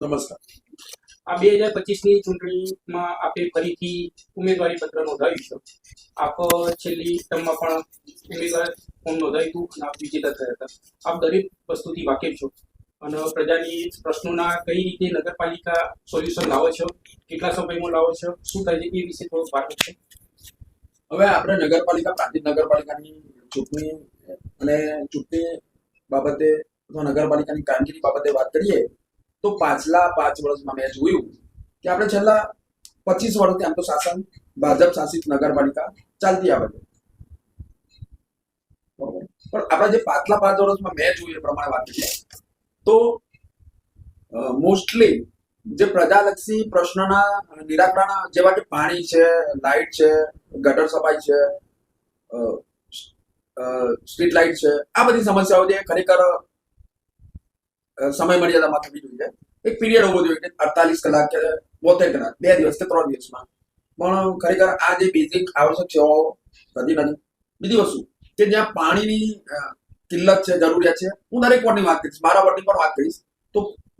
બે હજાર પચીસની ચૂંટણીમાં આપે ફરીથી ઉમેદવારી પત્ર નોંધાવ્યું છે. આપ છેલ્લી ટર્મમાં પણ ઉમેદવાર ફોર્મ નોંધાવ્યું હતું અને આપ વિજેતા થયા હતા. આપ દરેક વસ્તુથી વાકેફ છો. અને પ્રજાની પ્રશ્નોના કઈ રીતે નગરપાલિકા સોલ્યુશન લાવો છો? કેટલા સમયમાં લાવો છો? શું થાય છે? એ વિશે થોડું વાકેફ છે. હવે આપણે નગરપાલિકા પ્રાંતિક નગરપાલિકાની ચૂંટણી અને ચૂંટણી બાબતે અથવા નગરપાલિકાની કામગીરી બાબતે વાત કરીએ તો પાછલા પાંચ વર્ષમાં મેં જોયું કે આપણે છેલ્લા પચીસ વર્ષથી, આમ તો શાસન, ભાજપ શાસિત નગરપાલિકા ચાલતી આવે છે પણ આપણે જે પાછલા પાંચ વર્ષમાં મેં જોયું એ પ્રમાણે વાત કરીએ, તો મોસ્ટલી જે પ્રજાલક્ષી પ્રશ્નના નિરાકરણ જેવા કે પાણી છે, લાઇટ છે, ગટર સફાઈ છે સ્ટ્રીટ લાઇટ છે, આ બધી સમસ્યાઓ જે ખરેખર સમય મર્યાદામાં થવી જોઈએ. એક પીરિયડ હોવો જોઈએ અડતાલીસ કલાક કે બોતેર કલાક, બે દિવસ કે ત્રણ દિવસમાં. પણ ખરેખર આ જે બેઝિક આવશ્યક સેવાઓ થતી નથી બીજી વસ્તુ કે જ્યાં પાણીની કિલ્લત છે, જરૂરિયાત છે, હું દરેક વોર્ડની વાત કરીશ, મારા વોર્ડની પણ વાત કરીશ, તો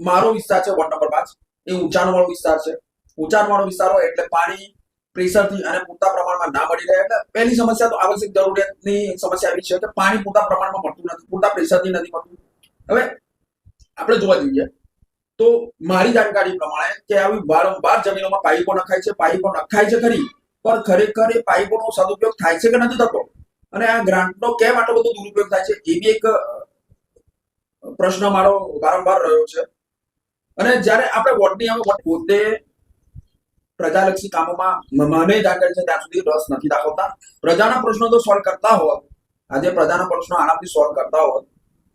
મારો વિસ્તાર છે વોર્ડ નંબર પાંચ. એ ઊંચાણવાળો વિસ્તાર છે. ઊંચાણવાળો વિસ્તાર હોય એટલે પાણી પ્રેશરથી અને પૂરતા પ્રમાણમાં ના મળી રહે એટલે પહેલી સમસ્યા તો આવશ્યક જરૂરિયાતની સમસ્યા એવી છે કે પાણી પૂરતા પ્રમાણમાં મળતું નથી, પૂરતા પ્રેશરથી નથી મળતું. હવે આપણે જોવા જઈએ તો મારી જાણકારી પ્રમાણે કે આવી વારંવાર જમીનોમાં પાઇપો નખાય છે, પાઇપો નખાય છે ખરી, પણ ખરેખર એ પાઇપોનો સદુપયોગ થાય છે કે નથી થતો? અને આ ગ્રાન્ટનો કેમ આટલો બધો દુરુપયોગ થાય છે એ બી એક પ્રશ્ન મારો વારંવાર રહ્યો છે. અને જ્યારે આપણે વોટની વોર્ડ પોતે પ્રજાલક્ષી કામોમાં મને જાણકારી છે, ત્યાં સુધી રસ નથી દાખવતા. પ્રજાના પ્રશ્નો તો સોલ્વ કરતા હોત. આજે પ્રજાના પ્રશ્નો આરામથી સોલ્વ કરતા હોત.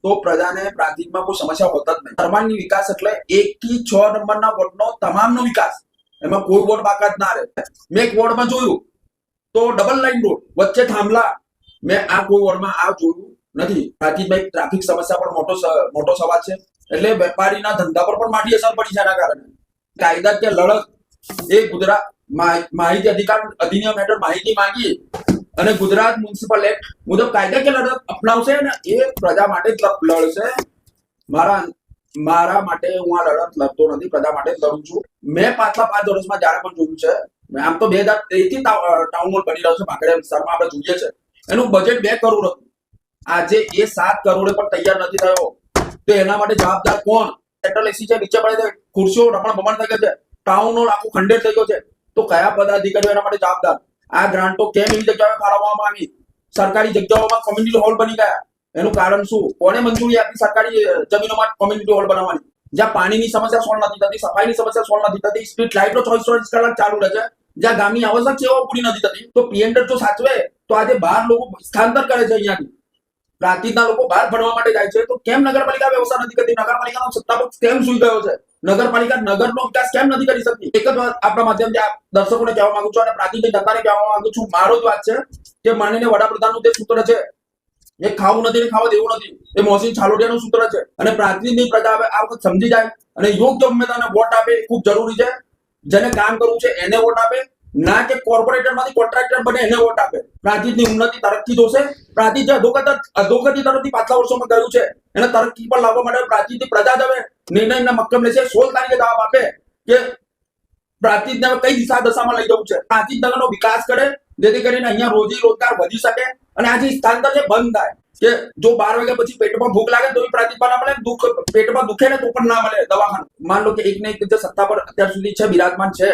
તો પ્રજાને પ્રાંતિકમાં કોઈ સમસ્યા હોતા જ નહીં. સર્વાંગી વિકાસ એટલે એક થી છ નંબરના વોર્ડનો તમામનો વિકાસ. એમાં કોઈ વોર્ડ બાકાત ના રહે. મેં એક વોર્ડમાં જોયું તો ડબલ લાઈન રોડ વચ્ચે થાંભલા. મેં આ કોઈ વોર્ડમાં આ જોયું નથી. એક ટ્રાફિક સમસ્યા પણ મોટો મોટો સવાલ છે. એટલે વેપારીના ધંધા પર પણ માઠી અસર પડી છે આના કારણે. કાયદાકીય લડત એ ગુજરાત માહિતી અધિકાર અધિનિયમ હેઠળ માહિતી માંગી અને ગુજરાત મ્યુનિસિપલ એક્ટ મુજબ કાયદાકીય લડત અપનાવશે અને એ પ્રજા માટે લડશે. મારા મારા માટે હું આ લડત લડતો નથી, પ્રજા માટે લડું છું. મેં પાછલા પાંચ વર્ષમાં જ્યારે પણ જોયું છે આમ તો બે હજારથી ટાઉન હોલ બની રહ્યો છે માંકડિયા વિસ્તારમાં આપણે જોઈએ છે. એનું બજેટ બે કરોડ હતું. આજે એ સાત કરોડે પણ તૈયાર નથી થયો. તો એના માટે જવાબદાર કોણ? સેન્ટ્રલ એસી છે, નીચે પડે છે, ખુરશીઓ રમણ ભમણ થઈ છે, ટાઉન હોલ આખું ખંડેર થઈ ગયો છે. તો કયા પદાધિકારીઓ એના માટે જવાબદાર? આ ગ્રાન્ટો કેમ એવી જગ્યાએ ફાળવવામાં આવી? સરકારી જગ્યાઓમાં કોમ્યુનિટી હોલ બની ગયા. એનું કારણ શું? કોને મંજૂરી આપી સરકારી જમીનોમાં કોમ્યુનિટી હોલ બનાવવાની? જ્યાં પાણીની સમસ્યા સોલ્વ નથી થતી, સફાઈની સમસ્યા સોલ્વ નથી થતી સ્ટ્રીટ લાઇટો ચોવીસ ચોવીસ કલાક ચાલુ રહે છે. જ્યાં ગામની આવશ્યક સેવાઓ પૂરી નથી થતી. તો પીએનડર જો સાચવે, તો આજે બહાર લોકો સ્થાનાંતર કરે છે અહીંયાથી. પ્રાંતિજના લોકો બહાર ભણવા માટે જાય છે. તો કેમ નગરપાલિકા વ્યવસ્થા નથી કરતી? નગરપાલિકાનો સત્તાપક્ષ કેમ સુઈ ગયો છે? નગરપાલિકા નગરનો વિકાસ કેમ નથી કરી શકતી? એક જ આપણા માધ્યમથી આ દર્શકોને કહેવા માંગુ છું અને પ્રાંતિજની જનતાને કહેવા માંગુ છું, મારો જ વાત છે કે માનીને વડાપ્રધાનનું જે સૂત્ર છે. એ ખાવું નથી ને ખાવા દેવું નથી. એ મોહસિન છાલોડિયાનું સૂત્ર છે. અને પ્રાંતિજની પ્રજા આ વખત સમજી જાય અને યોગ્ય ઉમેદવારને વોટ આપે ખૂબ જરૂરી છે. જેને કામ કરવું છે એને વોટ આપે. ના કે કોર્પોરેટરમાંથી કોન્ટ્રાક્ટર બને, એને વોટ આપે. પ્રાંતિજની ઉન્નતિ તરફથી જોશે. પ્રાંતિજ અધોગતિ તરફથી પાછલા વર્ષોમાં ગયું છે. એને તરક્કી પર લાવવા માટે પ્રાંતિજની પ્રજા હવે નિર્ણયના મક્કમ લેશે. સોળ તારીખે જવાબ આપે કે પ્રાંતિજને હવે કઈ દિશા દશામાં લઈ જવું છે. પ્રાંતિજ નગરનો વિકાસ કરે, જેથી કરીને અહીંયા રોજી રોજગાર વધી શકે અને આ જે સ્થાનાંતર છે, બંધ થાય. કે જો બાર વાગ્યા પછી પેટમાં ભૂખ લાગે તો પ્રાંતિજમાં ના મળે દુઃખ, પેટમાં દુખે ને તો પણ ના મળે દવાખાનું. માન લો કે એક ને એક સત્તા પર અત્યાર સુધી છે, બિરાજમાન છે.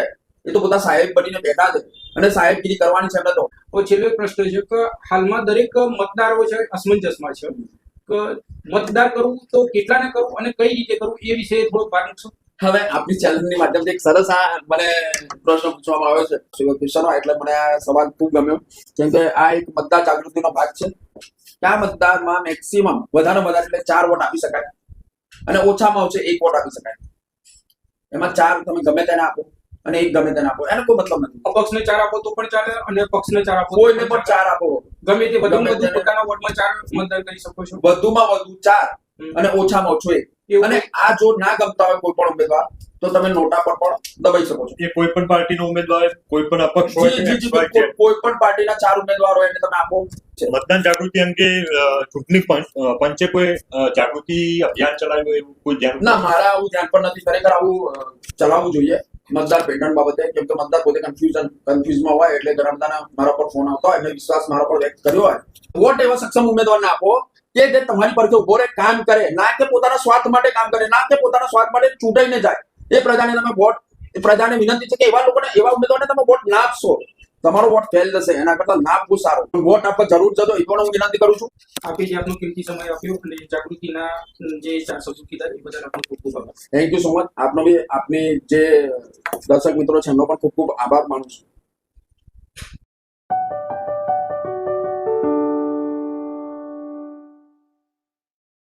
એ તો બધા સાહેબ બનીને બેઠા છે. અને સાહેબગીરી કરવાની છે એમને તો. છેલ્લો એક પ્રશ્ન છે કે હાલમાં દરેક મતદારો છે અસમંજસમાં છે. કે મતદાર કરવું તો કેટલાને કરવું અને કઈ રીતે કરવું એ વિશે થોડુંક ભાર મૂકશો? હવે આપની ચેનલની માધ્યમથી એક સરસ આ મને પ્રશ્ન પૂછવામાં આવ્યો છે. સુરત કિશનો એટલે મને આ સવાલ ખૂબ ગમ્યો. કેમ કે આ એક મતદાર જાગૃતિનો ભાગ છે. આ મતદારમાં મેક્સિમમ વધારે વધારે એટલે ચાર વોટ આપી શકાય. અને ઓછામાં ઓછે એક વોટ આપી શકાય. એમાં ચાર તમે ગમે તેને આપો. અને એક ગમે તેને આપો. એનો કોઈ મતલબ નથી. અપક્ષને ચાર આપો તો પણ ચાલે અને પક્ષને ચાર આપો કોઈને પણ પણ ચાર આપો. ગમે તે વધુ વધુ પોતાના વોર્ડમાં ચાર મતદાન કરી શકો છો. વધુમાં વધુ ચાર અને ઓછામાં ઓછો એક. અને આ જો ના ગમતા હોય કોઈ પણ ઉમેદવાર તો તમે નોટા પર પણ દબાઈ શકો છો. એ કોઈ પણ પાર્ટીનો ઉમેદવાર કોઈ પણ અપક્ષ હોય કોઈ- પણ પાર્ટીના ચાર ઉમેદવાર હોય એને તમે આપો. મતદાન જાગૃતિ અંગે કે ચૂંટણી પંચે કોઈ જાગૃતિ અભિયાન ચલાવ્યું એવું કોઈ ધ્યાન ના મારા આવું ધ્યાન પણ નથી. ખરેખર આવું ચલાવવું જોઈએ. મતદાર પેટર્ન બાબતે, કેમ કે મતદાર પોતે કન્ફ્યુઝન કન્ફ્યુઝમાં હોય એટલે ઘણા મારા પર ફોન આવતો હોય, એમને વિશ્વાસ મારા પર વ્યક્ત કર્યો હોય. વોટ એવા સક્ષમ ઉમેદવારને આપો કે જે તમારી પર ઊભો રહે, કામ કરે, ના કે પોતાના સ્વાર્થ માટે કામ કરે, ના કે પોતાના સ્વાર્થ માટે ચૂંટાઈને જાય. એ પ્રજાને તમે વોટ પ્રજાને વિનંતી છે કે એવા લોકોને, એવા ઉમેદવારને તમે વોટ ના આપશો. તમારો વોટ ફેલ જશે એના કરતા ના આપવું સારું. વોટ આપવા જરૂર છે તો એ પણ હું વિનંતી કરું છું. આપી જે આપનો કિંમતી સમય આપ્યો અને જાગૃતિના જે ચાર કીધા એ બદલ આપનો ખૂબ ખૂબ આભાર. થેન્ક યુ સો મચ આપનો બી આપની જે દર્શક મિત્રો છે એમનો પણ ખૂબ ખૂબ આભાર માનું છું.